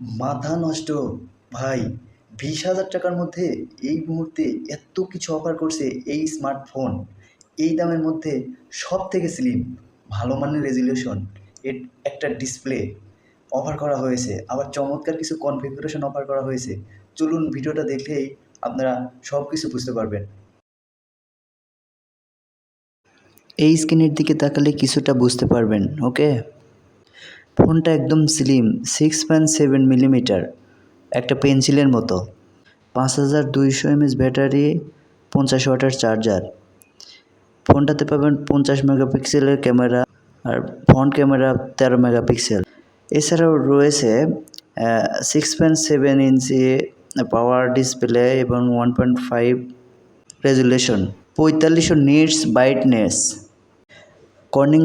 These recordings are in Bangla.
মাথা নষ্ট। ভাই, বিশ হাজার টাকার মধ্যে এই মুহূর্তে এত কিছু অফার করছে এই স্মার্টফোন এই দামের মধ্যে সব থেকে স্লিম ভালো মানের রেজুলেশন এর একটা ডিসপ্লে অফার করা হয়েছে। আবার চমৎকার কিছু কনফিগারেশন অফার করা হয়েছে। চলুন ভিডিওটা দেখলেই আপনারা সব কিছু বুঝতে পারবেন। এই স্ক্রিনের দিকে তাকালে কিছুটা বুঝতে পারবেন ওকে ফোনটা একদম slim six point seven millimetre একটা পেন্সিলের মতো। পাঁচ হাজার দুইশো এমএস ব্যাটারি, পঞ্চাশ ওয়াটার চার্জার ফোনটাতে পাবেন পঞ্চাশ মেগাপিক্সেলের ক্যামেরা আর ফ্রন্ট ক্যামেরা তেরো মেগাপিক্সেল এছাড়াও রয়েছে six point seven inch power display এবং ওয়ান পয়েন্ট ফাইভ রেজুলেশন পঁয়তাল্লিশশো নিটস ব্রাইটনেস কর্নিং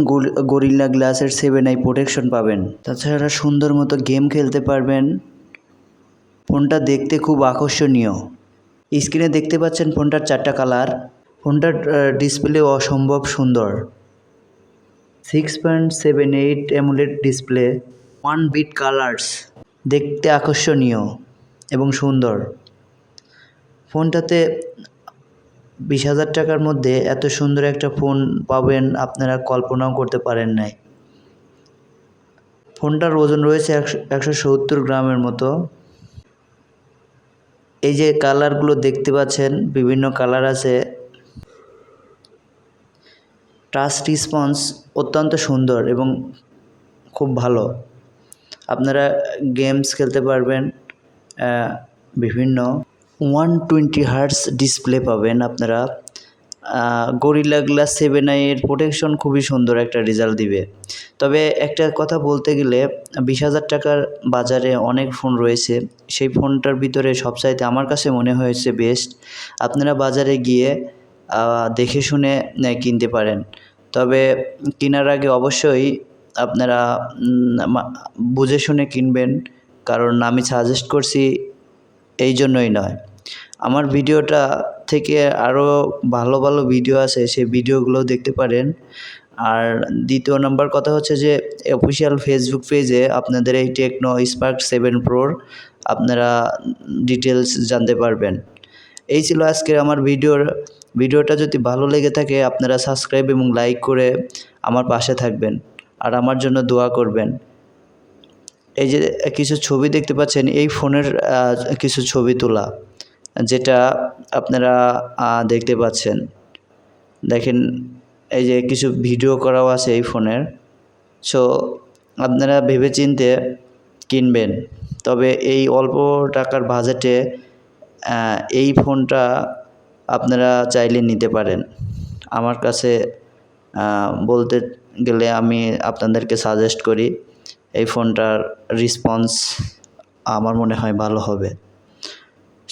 গরিল্লা গ্লাসের সেভেন আই প্রোটেকশন পাবেন। তাছাড়া সুন্দর মতো গেম খেলতে পারবেন। ফোনটা দেখতে খুব আকর্ষণীয়। স্ক্রিনে দেখতে পাচ্ছেন ফোনটার চারটা কালার ফোনটার ডিসপ্লে অসম্ভব সুন্দর। Six point seven eight AMOLED display one bit colours দেখতে আকর্ষণীয় এবং সুন্দর। ফোনটাতে বিশ হাজার টাকার মধ্যে এত সুন্দর একটা ফোন পাবেন আপনারা কল্পনাও করতে পারেন নাই। ফোনটার ওজন রয়েছে একশো সত্তর গ্রামের মতো। এই যে কালারগুলো দেখতে পাচ্ছেন, বিভিন্ন কালার আছে। টাচ রেসপন্স অত্যন্ত সুন্দর এবং খুব ভালো। আপনারা গেমস খেলতে পারবেন বিভিন্ন। ওয়ান টোয়েন্টি হার্টস ডিসপ্লে পাবেন আপনারা। গরিলা গ্লাস সেভেন আইয়ের প্রোটেকশন খুবই সুন্দর একটা রেজাল্ট দিবে। তবে একটা কথা বলতে গেলে, বিশ হাজার টাকার বাজারে অনেক ফোন রয়েছে। সেই ফোনটার ভিতরে সবচাইতে আমার কাছে মনে হয়েছে বেস্ট আপনারা বাজারে গিয়ে দেখে শুনে কিনতে পারেন। তবে কেনার আগে অবশ্যই আপনারা বুঝে শুনে কিনবেন। কারণ আমি সাজেস্ট করছি, এই জন্যই নয়। আমার ভিডিওটা থেকে আরও ভালো ভালো ভিডিও আছে, সেই ভিডিওগুলো দেখতে পারেন। আর দ্বিতীয় নম্বর কথা হচ্ছে যে অফিসিয়াল ফেসবুক পেজে আপনাদের এই টেকনো স্পার্ক সেভেন প্রোর আপনারা ডিটেলস জানতে পারবেন। এই ছিল আজকের আমার ভিডিওর। ভিডিওটা যদি ভালো লেগে থাকে, আপনারা সাবস্ক্রাইব এবং লাইক করে আমার পাশে থাকবেন আর আমার জন্য দোয়া করবেন। এই যে কিছু ছবি দেখতে পাচ্ছেন, এই ফোনের কিছু ছবি তোলা। যেটা আপনারা দেখতে পাচ্ছেন। দেখেন, এই যে কিছু ভিডিও করাও আছে এই ফোনের। সো, আপনারা ভেবে চিনতে কিনবেন। তবে এই অল্প টাকার বাজেটে এই ফোনটা আপনারা চাইলে নিতে পারেন। আমার কাছে বলতে গেলে আমি আপনাদেরকে সাজেস্ট করি, এই ফোনটার রেসপন্স আমার মনে হয় ভালো হবে।